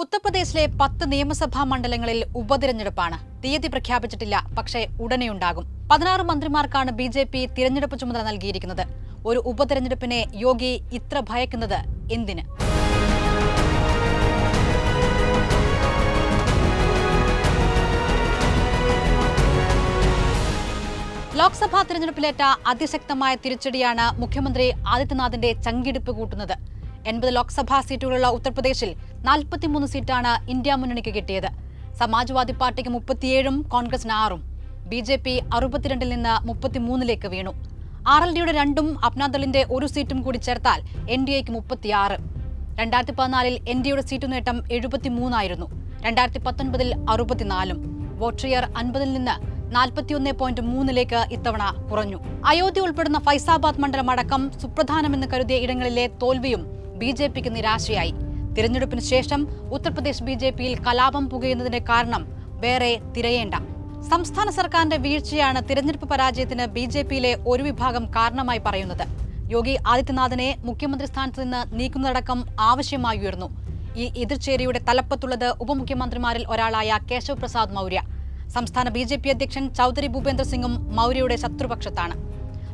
ഉത്തർപ്രദേശിലെ പത്ത് നിയമസഭാ മണ്ഡലങ്ങളിൽ ഉപതിരഞ്ഞെടുപ്പാണ്. തീയതി പ്രഖ്യാപിച്ചിട്ടില്ല പക്ഷേ ഉടനെയുണ്ടാകും. പതിനാറ് മന്ത്രിമാർക്കാണ് ബി ജെ പി തിരഞ്ഞെടുപ്പ് ചുമതല നൽകിയിരിക്കുന്നത്. ഒരു ഉപതിരഞ്ഞെടുപ്പിനെ യോഗി ഇത്ര ഭയക്കുന്നത് എന്തിന്? ലോക്സഭാ തിരഞ്ഞെടുപ്പിലേറ്റ അതിശക്തമായ തിരിച്ചടിയാണ് മുഖ്യമന്ത്രി ആദിത്യനാഥിന്റെ ചങ്കിടിപ്പ് കൂട്ടുന്നത്. എൺപത് ലോക്സഭാ സീറ്റുകളുള്ള ഉത്തർപ്രദേശിൽ നാൽപ്പത്തിമൂന്ന് സീറ്റാണ് ഇന്ത്യ മുന്നണിക്ക് കിട്ടിയത്. സമാജ്വാദി പാർട്ടിക്ക് മുപ്പത്തിയേഴും കോൺഗ്രസിന് ആറും. ബി ജെ പി അറുപത്തിരണ്ടിൽ നിന്ന് മുപ്പത്തിമൂന്നിലേക്ക് വീണു. ആർ എൽ ഡിയുടെ രണ്ടും അപ്നാദളിന്റെ ഒരു സീറ്റും കൂടി ചേർത്താൽ എൻ ഡി എക്ക് മുപ്പത്തിയാറ്. രണ്ടായിരത്തി പതിനാലിൽ എൻ ഡി എയുടെ സീറ്റ് നേട്ടം എഴുപത്തിമൂന്നായിരുന്നു. രണ്ടായിരത്തി പത്തൊൻപതിൽ അറുപത്തിനാലും വോട്ട്രിയർ അൻപതിൽ നിന്ന് നാൽപ്പത്തിയൊന്ന് പോയിന്റ് മൂന്നിലേക്ക് ഇത്തവണ കുറഞ്ഞു. അയോധ്യ ഉൾപ്പെടുന്ന ഫൈസാബാദ് മണ്ഡലം അടക്കം സുപ്രധാനമെന്ന് കരുതിയ ഇടങ്ങളിലെ തോൽവിയും ബി ജെ പിക്ക് നിരാശയായി. തിരഞ്ഞെടുപ്പിന് ശേഷം ഉത്തർപ്രദേശ് ബി ജെ പിയിൽ കലാപം പുകയുന്നതിന്റെ കാരണം വേറെ തിരയേണ്ട. സംസ്ഥാന സർക്കാരിന്റെ വീഴ്ചയാണ് തിരഞ്ഞെടുപ്പ് പരാജയത്തിന് ബി ജെ പിയിലെ ഒരു വിഭാഗം കാരണമായി പറയുന്നത്. യോഗി ആദിത്യനാഥിനെ മുഖ്യമന്ത്രി സ്ഥാനത്ത് നിന്ന് നീക്കുന്നതടക്കം ആവശ്യമായി ഉയർന്നു. ഈ എതിർചേരിയുടെ തലപ്പത്തുള്ളത് ഉപമുഖ്യമന്ത്രിമാരിൽ ഒരാളായ കേശവ് പ്രസാദ് മൗര്യ. സംസ്ഥാന ബി ജെ പി അധ്യക്ഷൻ ചൌധരി ഭൂപേന്ദ്ര സിംഗും മൗര്യയുടെ ശത്രുപക്ഷത്താണ്.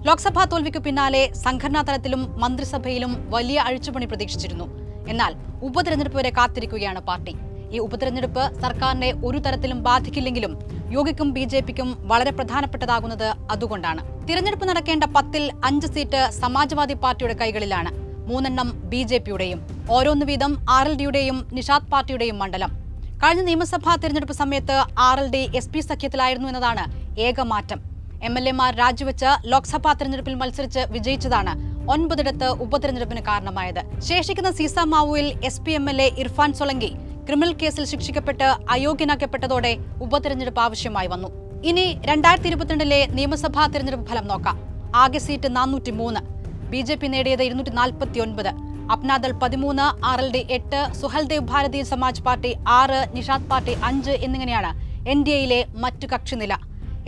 ലോക്സഭാ തോൽവിക്കു പിന്നാലെ സംഘടനാ തലത്തിലും മന്ത്രിസഭയിലും വലിയ അഴിച്ചുപണി പ്രതീക്ഷിച്ചിരുന്നു. എന്നാൽ ഉപതെരഞ്ഞെടുപ്പ് വരെ കാത്തിരിക്കുകയാണ് പാർട്ടി. ഈ ഉപതെരഞ്ഞെടുപ്പ് സർക്കാരിനെ ഒരു തരത്തിലും ബാധിക്കില്ലെങ്കിലും യോഗിക്കും ബി ജെ പിക്കും വളരെ പ്രധാനപ്പെട്ടതാകുന്നത് അതുകൊണ്ടാണ്. തിരഞ്ഞെടുപ്പ് നടക്കേണ്ട പത്തിൽ അഞ്ച് സീറ്റ് സമാജ്വാദി പാർട്ടിയുടെ കൈകളിലാണ്. മൂന്നെണ്ണം ബി ജെ പിയുടെയും ഓരോന്ന് വീതം ആർ എൽ ഡിയുടെയും നിഷാദ് പാർട്ടിയുടെയും മണ്ഡലം. കഴിഞ്ഞ നിയമസഭാ തിരഞ്ഞെടുപ്പ് സമയത്ത് R L D S P സഖ്യത്തിലായിരുന്നു എന്നതാണ് ഏക മാറ്റം എം എൽ എമാർ രാജിവെച്ച് ലോക്സഭാ തെരഞ്ഞെടുപ്പിൽ മത്സരിച്ച് വിജയിച്ചതാണ് ഒൻപതിടത്ത് ഉപതെരഞ്ഞെടുപ്പിന് കാരണമായത്. ശേഷിക്കുന്ന സീസ മാവുവിൽ S P M L A Irfan Solanki criminal കേസിൽ ശിക്ഷിക്കപ്പെട്ട് അയോഗ്യനാക്കപ്പെട്ടതോടെ ഉപതെരഞ്ഞെടുപ്പ് ആവശ്യമായി വന്നു. ഇനി രണ്ടായിരത്തി ഇരുപത്തിരണ്ടിലെ നിയമസഭാ തെരഞ്ഞെടുപ്പ് ഫലം നോക്കാം. ആകെ സീറ്റ് നാനൂറ്റി മൂന്ന് ബി ജെ പി നേടിയത് ഇരുന്നൂറ്റി നാൽപ്പത്തി ഒൻപത് അപ്നാദൾ പതിമൂന്ന് ആർ എൽ ഡി എട്ട് സുഹൽദേവ് ഭാരതീയ സമാജ് പാർട്ടി ആറ് നിഷാദ് പാർട്ടി അഞ്ച് എന്നിങ്ങനെയാണ് എൻ ഡി എയിലെ മറ്റു കക്ഷിനില.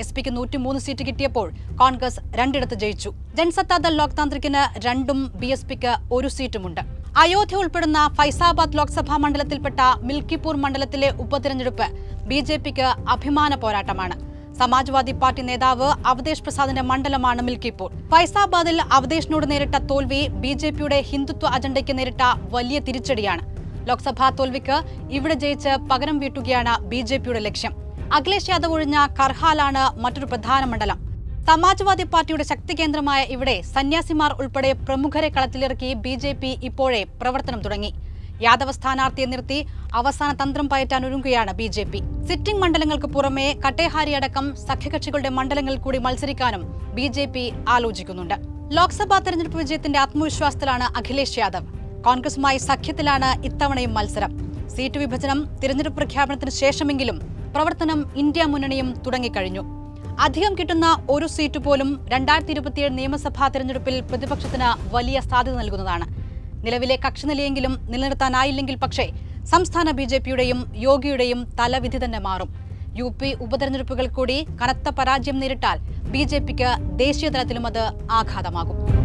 എസ് പിക്ക് നൂറ്റിമൂന്ന് സീറ്റ് കിട്ടിയപ്പോൾ കോൺഗ്രസ് രണ്ടിടത്ത് ജയിച്ചു. ജൻസത്താദൾ ലോക്താന്ത്രിക്കിന് രണ്ടും ബി എസ് പിക്ക് ഒരു സീറ്റുമുണ്ട്. അയോധ്യ ഉൾപ്പെടുന്ന ഫൈസാബാദ് ലോക്സഭാ മണ്ഡലത്തിൽപ്പെട്ട മിൽക്കിപൂർ മണ്ഡലത്തിലെ ഉപതിരഞ്ഞെടുപ്പ് ബി ജെ പിക്ക് അഭിമാന പോരാട്ടമാണ്. സമാജ്വാദി പാർട്ടി നേതാവ് അവതേഷ് പ്രസാദിന്റെ മണ്ഡലമാണ് മിൽക്കിപൂർ. ഫൈസാബാദിൽ അവതേഷിനോട് നേരിട്ട തോൽവി ബി ജെ പിയുടെ ഹിന്ദുത്വ അജണ്ടയ്ക്ക് നേരിട്ട വലിയ തിരിച്ചടിയാണ്. ലോക്സഭാ തോൽവിക്ക് ഇവിടെ ജയിച്ച് പകരം വീട്ടുകയാണ് ബി ലക്ഷ്യം. അഖിലേഷ് യാദവ് ഒഴിഞ്ഞ കർഹാലാണ് മറ്റൊരു പ്രധാന മണ്ഡലം. സമാജ്വാദി പാർട്ടിയുടെ ശക്തി കേന്ദ്രമായ ഇവിടെ സന്യാസിമാർ ഉൾപ്പെടെ പ്രമുഖരെ കളത്തിലിറക്കി ബി ജെ പി ഇപ്പോഴേ പ്രവർത്തനം തുടങ്ങി. യാദവ് സ്ഥാനാർത്ഥിയെ നിർത്തി അവസാന തന്ത്രം പയറ്റാൻ ഒരുങ്ങുകയാണ് ബി ജെ പി. സിറ്റിംഗ് മണ്ഡലങ്ങൾക്ക് പുറമെ കട്ടേഹാരി അടക്കം സഖ്യകക്ഷികളുടെ മണ്ഡലങ്ങളിൽ കൂടി മത്സരിക്കാനും ബി ജെ പി ആലോചിക്കുന്നുണ്ട്. ലോക്സഭാ തെരഞ്ഞെടുപ്പ് വിജയത്തിന്റെ ആത്മവിശ്വാസത്തിലാണ് അഖിലേഷ് യാദവ്. കോൺഗ്രസുമായി സഖ്യത്തിലാണ് ഇത്തവണയും മത്സരം. സീറ്റ് വിഭജനം തിരഞ്ഞെടുപ്പ് പ്രഖ്യാപനത്തിന് ശേഷമെങ്കിലും പ്രവർത്തനം ഇന്ത്യ മുന്നണിയും തുടങ്ങിക്കഴിഞ്ഞു. അധികം കിട്ടുന്ന ഒരു സീറ്റ് പോലും രണ്ടായിരത്തി ഇരുപത്തിയേഴ് നിയമസഭാ തിരഞ്ഞെടുപ്പിൽ പ്രതിപക്ഷത്തിന് വലിയ സാധ്യത നൽകുന്നതാണ്. നിലവിലെ കക്ഷി കക്ഷിനിലയെങ്കിലും നിലനിർത്താനായില്ലെങ്കിൽ പക്ഷേ സംസ്ഥാന ബി ജെ പിയുടെയും യോഗിയുടെയും തലവിധി തന്നെ മാറും. യു പി ഉപതെരഞ്ഞെടുപ്പുകൾ കൂടി കനത്ത പരാജയം നേരിട്ടാൽ ബി ജെ പിക്ക് ദേശീയ തലത്തിലും അത് ആഘാതമാകും.